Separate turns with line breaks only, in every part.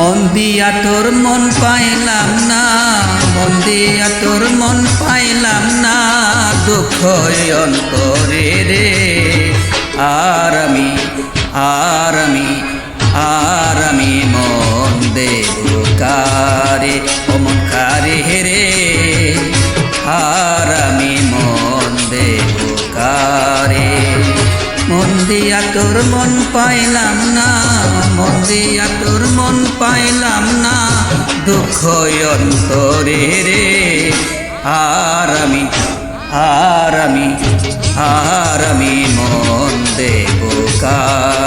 মন দিয়া তোর মন পাইলাম না, মন দিয়া তোর মন পাইলাম না দুঃখ অন্তরে রে। আর আমি আর আমি আর আমি মন দেব কারে ও মন কারে রে। আর আমি মন দেব কারে মন দিয়া তোর মন পাইলাম না, মন দিয়া তোর মন পাইলাম না, দুঃখ অন্তরে রে। আর আমি আর আমি আর আমি মন দেব কারে?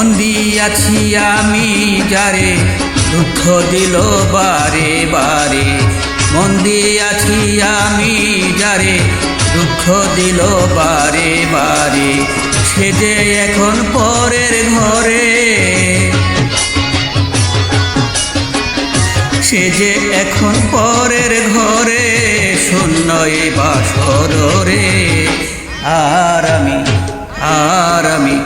মন দিয়াছি আমি যারে, দুঃখ দিল বারে বারে। মন দিয়াছি আমি যারে, দুঃখ দিল বারে বারে। সে যে এখন পরের ঘরে, সে যে এখন পরের ঘরে শূন্য এ বাসর রে আর আমি আর আমি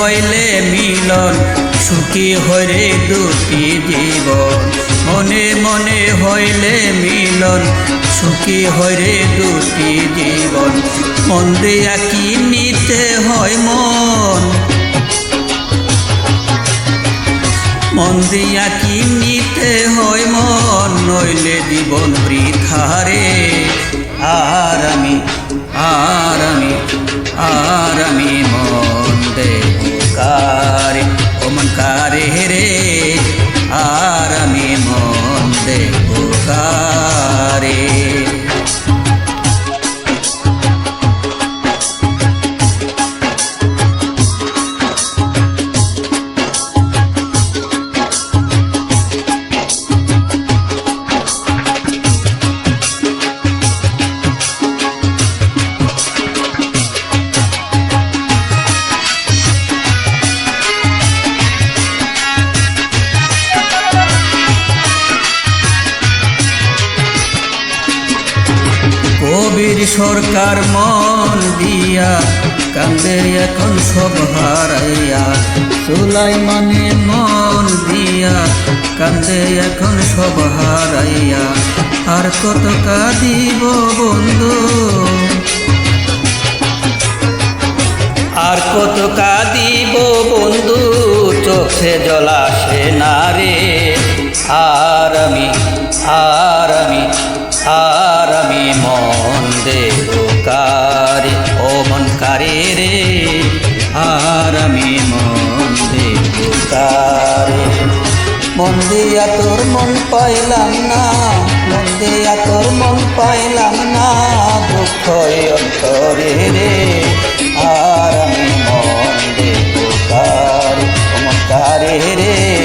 হইলে মিলন, সুখী হরে দুটি জীবন। মনে মনে হইলে মিলন, সুখী হরে দুটি জীবন। মন দিয়া কি নিতে হয় মন? মন দিয়া কি নিতে হয় মন? নইলে জীবন বৃথারে সরকার মন দিয়া কান্দে এখন সব হারাইয়া। সুলাইমানে মন দিয়া কান্দে এখন সব হারাইয়া। আর কত কাঁদিব বন্ধু? আর কত কাঁদিব বন্ধু? চোখে জলাসে না রে। আর আমি আর আমি আর আমি মন দেব কারে ও মন কারে রে। আর আমি মন দেব কারে মন দিয়া তোর মন পাইলাম না, মন দিয়া তোর মন পাইলাম না দুঃখ অন্তরে রে। আর আমি মন দেব কারে মন কারে রে।